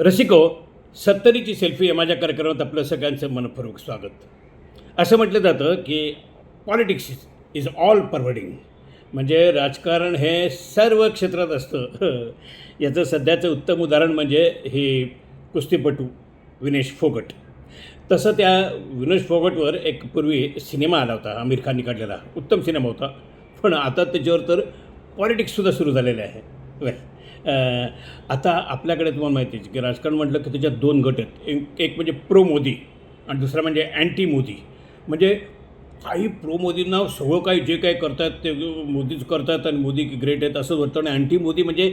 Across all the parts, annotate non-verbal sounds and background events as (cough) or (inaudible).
रसिको सत्तरीची selfie या माझ्या कार्यक्रमात आपलं सगळ्यांचं मनपूर्वक स्वागत. असं म्हटलं जातं की पॉलिटिक्स इज ऑल परवडिंग म्हणजे राजकारण हे सर्व क्षेत्रात असतं. (laughs) याचं सध्याचं उत्तम उदाहरण म्हणजे हे कुस्तीपटू विनेश फोगट. तसं त्या विनेश फोगटवर एक पूर्वी सिनेमा आला होता आमिर खानने काढलेला. उत्तम सिनेमा होता. पण आता त्याच्यावर तर पॉलिटिक्ससुद्धा सुरू झालेले आहे. वेल आता आपल्याकडे तुम्हाला माहिती आहे की राजकारण म्हटलं की त्याच्यात दोन गट आहेत. एक एक म्हणजे प्रो मोदी आणि दुसरा म्हणजे अँटी मोदी. म्हणजे काही प्रो मोदींना सगळं काही जे काही करतात ते मोदीच करतात आणि मोदी ग्रेट आहेत असं होतं आणि अँटी मोदी म्हणजे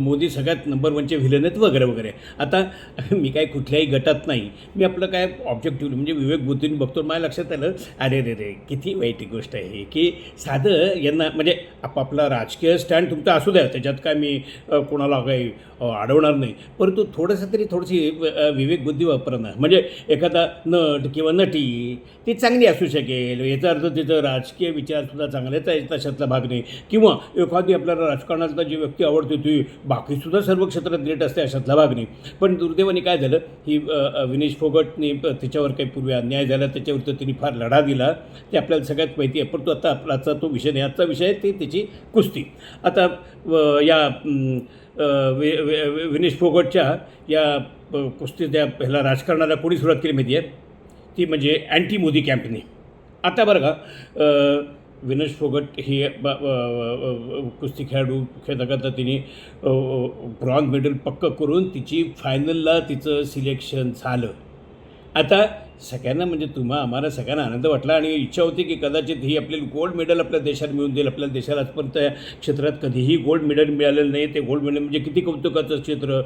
मोदी सगळ्यात नंबर वनचे व्हिलन आहेत वगैरे वगैरे. आता (laughs) मी काय कुठल्याही गटात नाही. मी आपलं काय ऑब्जेक्टिव्ह म्हणजे विवेक बुद्धीने बघतो. माझ्या लक्षात आलं अरे रे रे किती वाईट गोष्ट आहे की साधं यांना म्हणजे आपापला राजकीय स्टँड तुमचा असू द्या त्याच्यात काय मी कोणाला काही अडवणार नाही. परंतु थोडंसं तरी थोडीशी विवेक बुद्धी वापरणं. म्हणजे एखादा नट किंवा नटी ती चांगली असू शकेल. याचा अर्थ त्याचं राजकीय विचारसुद्धा चांगलेच आहे तशातला भाग नाही. किंवा एखादी आपल्याला राजकारणातला जी व्यक्ती आवडते ती बाकीसुद्धा सर्व क्षेत्रात ग्रेट असते अशातला भाग नाही. पण दुर्दैवाने काय झालं ही विनेश फोगटने त्याच्यावर तिच्यावर काही पूर्वी अन्याय झाला त्याच्यावर तिने फार लढा दिला. ते आपल्याला सगळ्यात माहिती आहे परंतु आता आपलाचा तो विषय नाही. आजचा विषय आहे ते त्याची कुस्ती. आता या वि- विनेश फोगटच्या या कुस्ती कुस्तीच्या ह्याला राजकारणाला कोणी सुरुवात केली माहिती आहे? ती म्हणजे अँटी मोदी कॅम्पनी आता बरं का अ, विनेश फोगट ही ब- कुस्ती खेळाडू खेळता करता तिने ब्रॉन्झ मेडल पक्क करून तिची फायनलला तिचं सिलेक्शन झालं. आता सगळ्यांना म्हणजे तुम्हा आम्हाला सगळ्यांना आनंद वाटला आणि इच्छा होती की कदाचित ही आपली गोल्ड मेडल आपल्या देशात मिळून देईल. आपल्या देशाला आजपर्यंत या क्षेत्रात कधीही गोल्ड मेडल मिळालेलं नाही. ते गोल्ड मेडल म्हणजे किती कौतुकाचं क्षेत्र.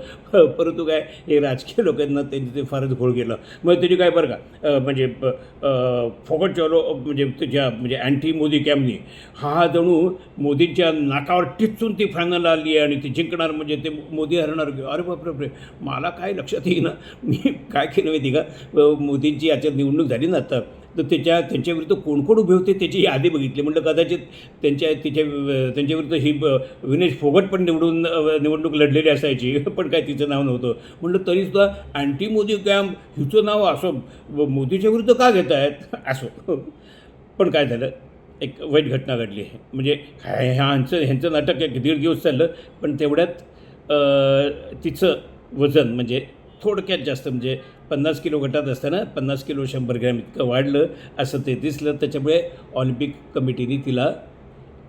परंतु काय हे राजकीय लोकांना त्यांनी ते फारच घोळ गेलं मग त्याची काय बरं का म्हणजे फोकट चौलो म्हणजे त्याच्या म्हणजे अँटी मोदी कॅम्पनी हा जणू मोदींच्या नाकावर टिचून ती फायनल आली आहे आणि ती जिंकणार म्हणजे ते मोदी हरणार. अरे बापरे मला काय लक्षात येईना. मी काय केलं माहिती का? मोदींची मोदींची याच्यात निवडणूक झाली ना आता तर त्याच्या त्यांच्याविरुद्ध कोण कोण उभे होते त्याची यादी बघितली. म्हटलं कदाचित त्यांच्या तिच्या त्यांच्याविरुद्ध ही विनेश फोगट पण निवडून निवडणूक लढलेली असायची (laughs) पण काय तिचं नाव नव्हतं. म्हटलं तरीसुद्धा अँटी मोदी कॅम्प हिचं नाव असं मोदीच्या विरुद्ध का घेत आहेत असो. पण काय झालं? एक वाईट घटना घडली. म्हणजे ह्या ह्यांचं ह्यांचं नाटक एक दीड दिवस चाललं पण तेवढ्यात तिचं वजन म्हणजे थोडक्यात जास्त म्हणजे पन्नास किलो गटात असताना पन्नास किलो शंभर ग्रॅम इतकं वाढलं असं ते दिसलं. त्याच्यामुळे ऑलिम्पिक कमिटीने तिला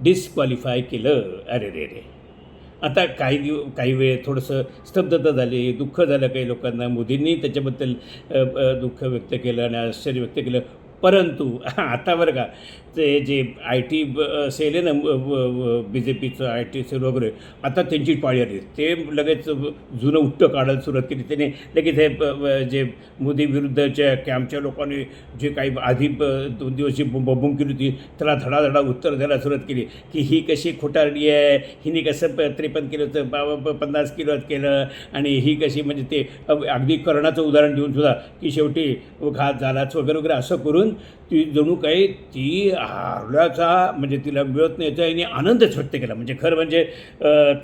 डिस्क्वालिफाय केलं. अरे रे रे. आता काही दिव काही वेळ थोडंसं स्तब्धता झाली दुःख झालं काही लोकांना. मोदींनी त्याच्याबद्दल दुःख व्यक्त केलं आणि आश्चर्य व्यक्त केलं. परंतु (laughs) आता बरं का ते जे आय टी सेल आहे ना B J पीचं I T sale वगैरे आता त्यांची पाळी आली. ते लगेच जुनं उट्टं काढायला सुरुवात केली. त्याने लगेच हे जे मोदी विरुद्धच्या कॅम्पच्या लोकांनी जे काही आधी ब- दोन दिवसची बंबूम केली होती त्याला धडाधडा उत्तर द्यायला सुरुवात केली की ही कशी खोटारडी आहे हिने कसं प त्रेपन्न किलो होतं बा पन्नास किलोत केलं आणि ही कशी म्हणजे ते अगदी कर्णाचं उदाहरण देऊन सुद्धा की शेवटी घात झालाच वगैरे वगैरे असं करून म्हणून ती जणू काही ती हारल्याचा म्हणजे तिला मिळत नाही याचा याने आनंदच व्यक्त केला. म्हणजे खरं म्हणजे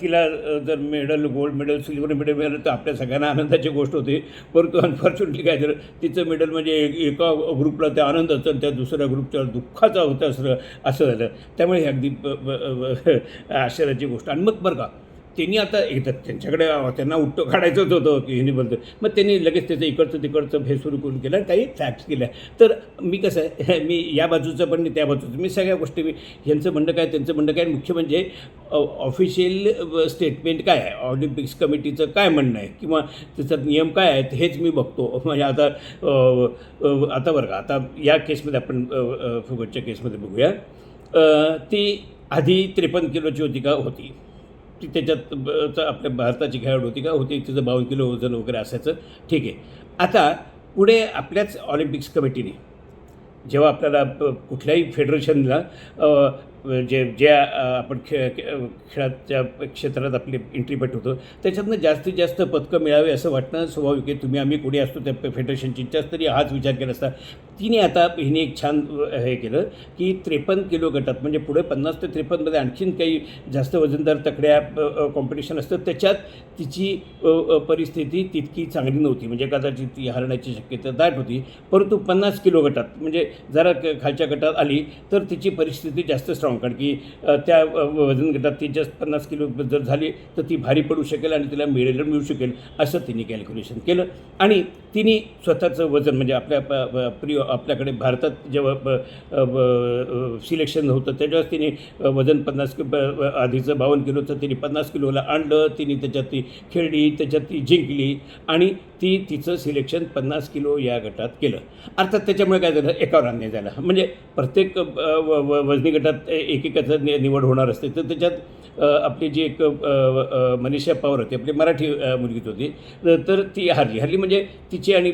तिला जर medal gold medal silver medal मिळालं तर आपल्या सगळ्यांना आनंदाची गोष्ट होती. परंतु अनफॉर्च्युनेटली काय झालं तिचं मेडल म्हणजे एक- एका ग्रुपला ते आनंद असतं आणि त्या दुसऱ्या ग्रुपच्या दुःखाचा होतं असं असं झालं. त्यामुळे ही अगदी आश्चर्याची गोष्ट. आणि मग बरं का त्यांनी आता एकदा त्यांच्याकडे त्यांना उट्टं काढायचंच होतं की हिने बोलतो मग त्यांनी लगेच त्याचं इकडचं तिकडचं हे सुरू करून केलं आणि काही फॅक्ट्स केल्या. तर मी कसं आहे मी या बाजूचं पण नाही त्या बाजूचं. मी सगळ्या गोष्टी मी यांचं म्हणणं काय त्यांचं म्हणणं काय मुख्य म्हणजे ऑफिशियल स्टेटमेंट काय आहे? ऑलिम्पिक्स कमिटीचं काय म्हणणं आहे? किंवा त्याचा नियम काय आहेत हेच मी बघतो. म्हणजे आता आता बरं का आता या केसमध्ये आपण फुगटच्या केसमध्ये बघूया. ती आधी त्रेपन्न किलोची होती का? होती. ती त्याच्यात आपल्या भारताची खेळाडू होती का? होती तिचं बावन्न किलो वजन वगैरे असायचं. ठीक आहे. आता पुढे आपल्याच ऑलिम्पिक्स कमिटीने जेव्हा आपल्याला कुठल्याही फेडरेशनला म्हणजे जे ज्या आपण खेळ खे- खेळाच्या क्षेत्रात आपली एंट्री होतो त्याच्यातनं जास्तीत जास्त पदकं मिळावे असं वाटणं स्वाभाविक आहे. तुम्ही आम्ही कोणी असतो त्या फेडरेशन चिंचाच तरी हाच विचार केला असता. तिने आता हिने एक छान हे केलं की त्रेपन्न किलो गटात म्हणजे पुढे पन्नास ते त्रेपन्नमध्ये आणखीन काही जास्त वजनदार तकड्या कॉम्पिटिशन असतं. त्याच्यात तिची परिस्थिती तितकी चांगली नव्हती. म्हणजे कदाचित ती हरण्याची शक्यता दाट होती. परंतु पन्नास किलो गटात म्हणजे जरा खालच्या गटात आली तर तिची परिस्थिती जास्त स्ट्रॉंग कारण की त्या वजन गटात ती जास्त पन्नास किलो जर झाली तर ती भारी पडू शकेल आणि तिला मेडल मिळू शकेल असं तिने कॅल्क्युलेशन केलं. आणि तिने स्वतःचं वजन म्हणजे आपल्या प- प्रिय आपल्याकडे भारतात जेव्हा सिलेक्शन होतं त्याच्यावेळेस तिने वजन पन्नास किलो आधीचं बावन्न किलोचं तिने पन्नास किलोला आणलं तिने त्याच्यात ती खेळली त्याच्यात ती जिंकली आणि ती तिचं सिलेक्शन पन्नास किलो या गटात केलं. अर्थात त्याच्यामुळे काय झालं? एकावर अन्याय झाला. म्हणजे प्रत्येक व- व- वजनी गटात एकेकाचं नि निवड होणार असते. तर त्याच्यात आपली जी एक मनीषा पवार होती आपली मराठी मुलगीच होती. तर- ती हरली. हरली म्हणजे तिची आणि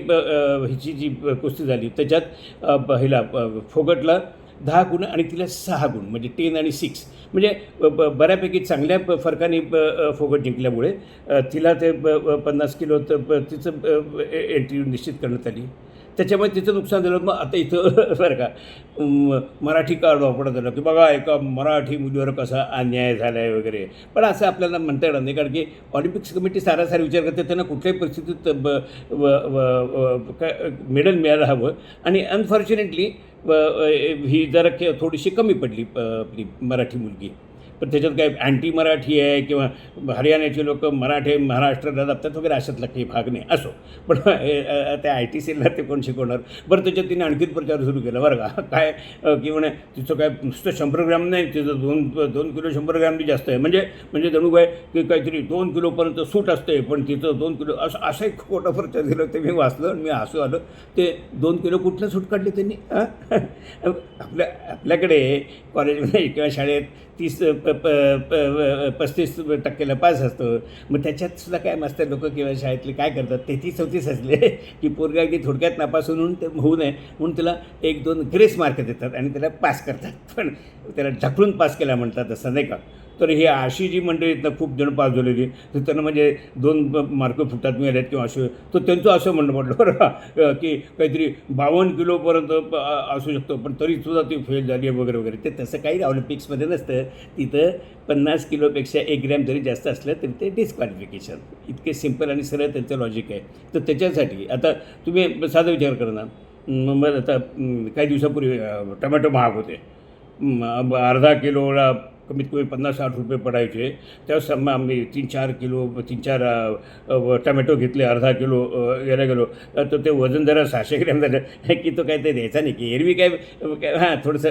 हिची जी कुस्ती झाली त्याच्यात हिला फोगटला दहा गुण आणि तिला सहा गुण म्हणजे टेन आणि सिक्स. म्हणजे ब- ब- बऱ्यापैकी चांगल्या फरकाने फोगट जिंकल्यामुळे तिला ते पन्नास किलो तिचं एंट्री निश्चित करण्यात आली. त्याच्यामुळे तिचं नुकसान झालं. मग आता इथं (laughs) बरं का मराठी कार्ड वापरण्यात झालं की बघा एका मराठी मुलीवर कसा अन्याय झाला आहे वगैरे. पण असं आपल्याला म्हणता येणार नाही कारण की ऑलिम्पिक्स कमिटी सारासार विचार करते त्यांना कुठल्याही परिस्थितीत ब व काय मेडल मिळायला हवं. आणि अनफॉर्च्युनेटली ही जरा के थोडीशी कमी पडली आपली मराठी मुलगी. पण त्याच्यात काय अँटी मराठी आहे किंवा हरियाणाचे लोक मराठी महाराष्ट्राला दाबतात वगैरे अशातला काही भाग नाही. असो. पण त्या आय टी सीला ते कोण शिकवणार? बरं त्याच्यात तिने आणखीन प्रचार सुरू केला. बरं का? (laughs) काय की म्हणे तिचं काय नुसतं शंभर ग्रॅम नाही तिचं दोन दोन किलो शंभर ग्रॅम बी जास्त आहे. म्हणजे म्हणजे जणू काय की काहीतरी दोन किलोपर्यंत सूट असते पण तिचं दोन किलो असं असं एक खोटा प्रचार दिलं ते मी वाचलं आणि मी हसू आलं. ते दोन किलो कुठलं सूट काढली त्यांनी? (laughs) आपल्या आपल्याकडे कॉलेजमध्ये किंवा शाळेत तीस प प प पस्तीस टक्केला पास असतो. मग त्याच्यातसुद्धा काय मास्तर लोक किंवा शाळेतले काय करतात तेहतीस चौतीस असले (laughs) की पोरगा अगदी थोडक्यात नापास होऊन ते होऊ नये. म्हणून त्याला एक दोन ग्रेस मार्क देतात आणि त्याला पास करतात. पण त्याला ढकलून पास केला म्हणतात असं नाही का? तर ही अशी जी मंडळी आहेत ना खूप जण पास झालेली तर त्यांना म्हणजे दोन मार्क फुटात मिळाले किंवा असं. तर त्यांचं असं म्हणणं म्हटलं बरं की काहीतरी बावन्न किलोपर्यंत असू शकतो पण तरीसुद्धा ती फेल झाली आहे वगैरे वगैरे. ते तसं काही ऑलिम्पिक्समध्ये नसतं. तिथं पन्नास किलोपेक्षा एक ग्रॅम जरी जास्त असलं तरी ते डिस्क्वालिफिकेशन इतके सिंपल आणि सरळ त्यांचं लॉजिक आहे. तर त्याच्यासाठी आता तुम्ही साधा विचार करा ना. मग आता काही दिवसापूर्वी टमॅटो महाग होते. अर्धा किलोला कमीत कमी पन्नास साठ रुपये पडायचे. त्यावेळेस आम्ही आम्ही तीन चार किलो तीन चार टमॅटो घेतले अर्धा किलो यायला गेलो. तर ते वजन जरा सहाशे ग्रॅम झालं. (laughs) की तो काय ते द्यायचा नाही. की एरवी काय हां थोडंसं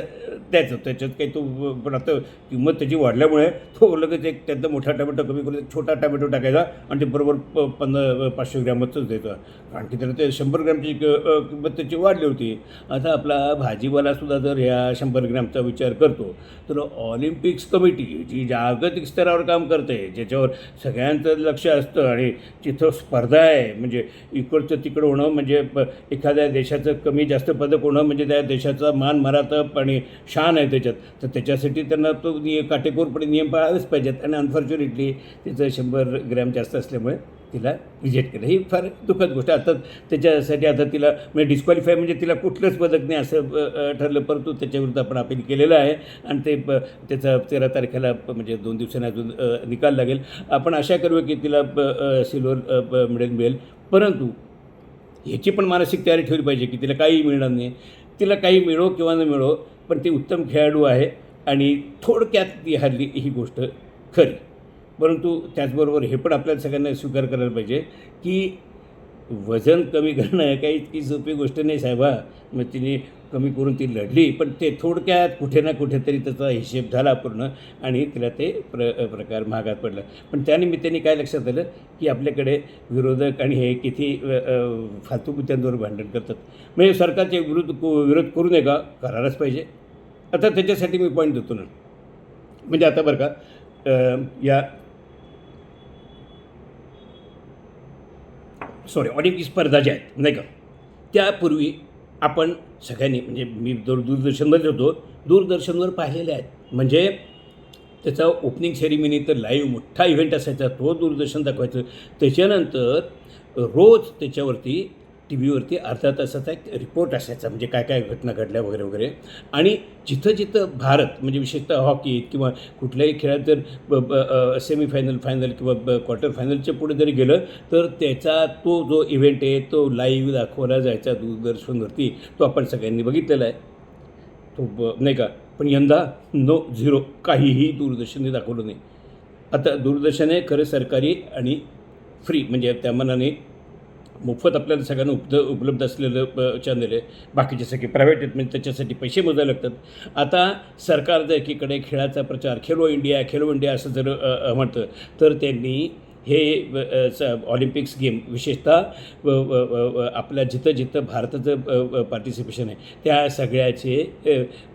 द्यायचं त्याच्यात काही तो पण आता किंमत त्याची वाढल्यामुळे तो लगेच एक त्यातला मोठा टमॅटो कमी करून एक छोटा टमॅटो टाकायचा आणि ते बरोबर प पंधरा पाचशे ग्रॅमचंच द्यायचा कारण की त्याला ते शंभर ग्रॅमची किंमत त्याची वाढली होती. आता आपला भाजीवालासुद्धा जर ह्या शंभर ग्रॅमचा विचार करतो तर ऑलिम्पिक्स कमिटी जी जागतिक स्तरावर काम करते ज्याच्यावर सगळ्यांचं लक्ष असतं आणि तिथं स्पर्धा आहे. म्हणजे इकडचं तिकडं होणं म्हणजे प- एखाद्या देशाचं कमी जास्त पदक होणं म्हणजे त्या देशाचा मान मरातप आणि शान आहे त्याच्यात. तर त्याच्यासाठी त्यांना तो निय काटेकोरपणे नियम पाळावेच पाहिजेत. आणि अनफॉर्च्युनेटली तिचं शंभर ग्रॅम जास्त असल्यामुळे तिला रिजेक्ट केलं. ही फार दुःखद गोष्ट अर्थात त्याच्यासाठी आता तिला म्हणजे डिस्क्वालिफाय म्हणजे तिला कुठलंच पदक नाही असं ठरलं. परंतु त्याच्याविरुद्ध आपण अपील केलेलं आहे. आणि ते प- त्याचा तेरा तारखेला म्हणजे दोन दिवसांनी अजून निकाल लागेल. आपण आशा करू की तिला सिल्वर मेडल मिळेल. परंतु ह्याची पण मानसिक तयारी ठेवली पाहिजे की तिला काही मिळणार नाही. तिला काही मिळो किंवा न मिळो पण ती उत्तम खेळाडू आहे. आणि थोडक्यात ती हरली ही गोष्ट खरी. परंतु त्याचबरोबर हे पण आपल्याला सगळ्यांना स्वीकार करायला पाहिजे की वजन कमी करणं काही इतकी सोपी गोष्ट नाही साहेबा मग तिने कमी करून ती लढली पण ते थोडक्यात कुठे ना कुठेतरी त्याचा हिशेब झाला पूर्ण आणि तिला ते प्र प्रकार महागात पडला. पण त्यानिमित्ताने काय लक्षात आलं की आपल्याकडे विरोधक आणि हे किती अ, फालतू मुद्द्यांवर भांडण करतात. म्हणजे सरकारचे विरोध विरोध करू नये का? करायलाच पाहिजे. आता त्याच्यासाठी मी पॉईंट देतो ना. म्हणजे आता बरं का या सॉरी ऑलिम्पिक स्पर्धा ज्या आहेत नाही का? त्यापूर्वी आपण सगळ्यांनी म्हणजे मी दूर दूरदर्शनमध्ये होतो दूरदर्शनवर पाहिलेले आहेत. म्हणजे त्याचा ओपनिंग सेरेमनी तर लाईव्ह मोठा इव्हेंट असायचा तो दूरदर्शन दाखवायचं. त्याच्यानंतर रोज त्याच्यावरती टी व्हीवरती अर्धा तासाचा एक रिपोर्ट असायचा म्हणजे काय काय घटना घडल्या वगैरे वगैरे. आणि जिथं जिथं भारत म्हणजे विशेषतः हॉकीत किंवा कुठल्याही खेळात जर ब ब सेमीफायनल फायनल किंवा ब क्वार्टर फायनलच्या पुढे जरी गेलं तर त्याचा तो जो इव्हेंट आहे तो लाईव्ह दाखवला जायचा दूरदर्शनवरती तो आपण सगळ्यांनी बघितलेला आहे. तो ब नाही का? पण यंदा नो झिरो काहीही दूरदर्शनने दाखवलं नाही. आता दूरदर्शन हे खरं सरकारी आणि फ्री म्हणजे त्या मनाने मोफत आपल्याला सगळ्यांना उपद उपलब्ध असलेलं चॅनल आहे. बाकीचे सगळे प्रायव्हेट आहेत म्हणजे त्याच्यासाठी पैसे मोजायला लागतात. आता सरकार जर एकीकडे खेळाचा प्रचार खेलो इंडिया खेलो इंडिया असं जर म्हणतं तर त्यांनी हे स ऑलिम्पिक्स गेम विशेषतः आपल्या जिथं जिथं भारताचं पार्टिसिपेशन आहे त्या सगळ्याचे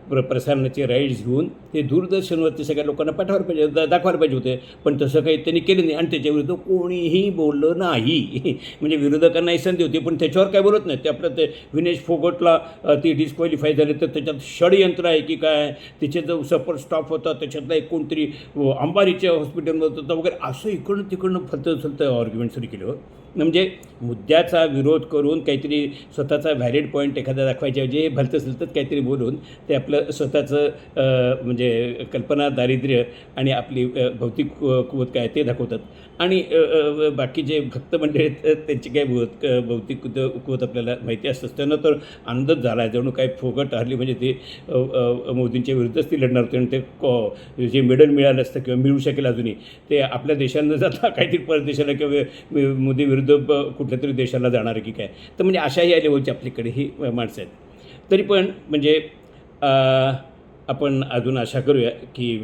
प्र प्रसारणाचे राईट्स घेऊन ते दूरदर्शनवरती सगळ्या लोकांना पाठवायला पाहिजे दा दाखवायला पाहिजे होते. पण तसं काही त्यांनी केलं नाही. आणि त्याच्याविरुद्ध कोणीही बोललं नाही. (laughs) म्हणजे विरोधकांनाही संधी होती पण त्याच्यावर काय बोलत नाही. ते आपलं ते विनेश फोगटला ती डिस्क्वालिफाय झाली. तर त्याच्यात षडयंत्र आहे की काय? तिचे जो सपोर्ट स्टाफ होता त्याच्यातला एक कोणतरी अंबारीच्या हॉस्पिटलमध्ये होता वगैरे असं इकडनं तिकडनं फलतं फलतं आर्ग्युमेंट सुरू केलं हो. म्हणजे मुद्द्याचा विरोध करून काहीतरी स्वतःचा व्हॅलिड पॉईंट एखादा दाखवायच्या जे भलतं सलतत काहीतरी बोलून ते आपलं स्वतःचं म्हणजे कल्पना दारिद्र्य आणि आपली भौतिक कु- कुवत काय ते दाखवतात. आणि बाकी जे भक्त मंडळी आहेत, त्यांची काय भूत भौतिक कुवत आपल्याला माहिती असतंच त्यांना तर आनंदच झाला. आहे जणू काही फुकट हरली म्हणजे ते मोदींच्या विरुद्धच ती लढणार होते आणि ते कॉ- जे मेडल मिळालं असतं किंवा मिळू शकेल अजूनही ते आपल्या देशांना जाता (laughs) काहीतरी परदेशाला किंवा मोदी विरुद्ध कुठल्या तरी देशाला जाणार आहे की काय? तर म्हणजे अशाही या लेवलची आपल्याकडे ही माणसं आहेत. तरी पण म्हणजे आपण अजून आशा करूया की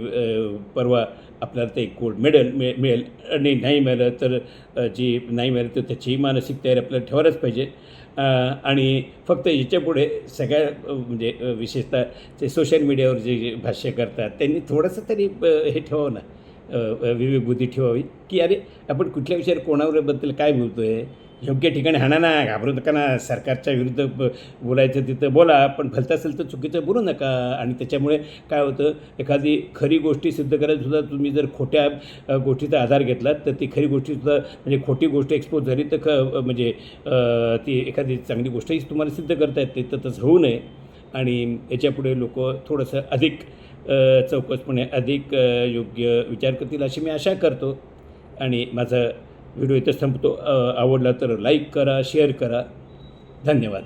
परवा आपल्याला ते गोल्ड मेडल मिळे मिळेल. आणि नाही मिळालं तर जी नाही मिळालं तर त्याचीही मानसिक तयारी आपल्याला ठेवायलाच पाहिजे. आणि फक्त याच्यापुढे सगळ्या म्हणजे विशेषतः ते सोशल मीडियावर जे भाष्य करतात त्यांनी थोडंसं तरी हे ठेवावं ना. विवेकबुद्धी ठेवावी? की अरे आपण कुठल्या विषयावर कोणावरबद्दल काय बोलतो आहे योग्य ठिकाणी हाणा ना घाबरू नका ना सरकारच्या विरुद्ध ब बोलायचं तिथं बोला पण भलतं असेल तर चुकीचं बोलू नका. आणि त्याच्यामुळे काय होतं एखादी खरी गोष्टी सिद्ध करायलासुद्धा तुम्ही जर खोट्या गोष्टीचा आधार घेतलात तर ती खरी गोष्टीसुद्धा म्हणजे खोटी गोष्ट एक्सपोज झाली तर ख म्हणजे ती एखादी चांगली गोष्टही तुम्हाला सिद्ध करता येते तर तसं होऊ नये. आणि याच्यापुढे लोक थोडंसं अधिक चौकसपणे अधिक योग्य विचार करतील अशी मी आशा करतो. आणि माझा व्हिडिओ इथं संपतो. आवडला तर लाईक करा शेअर करा. धन्यवाद.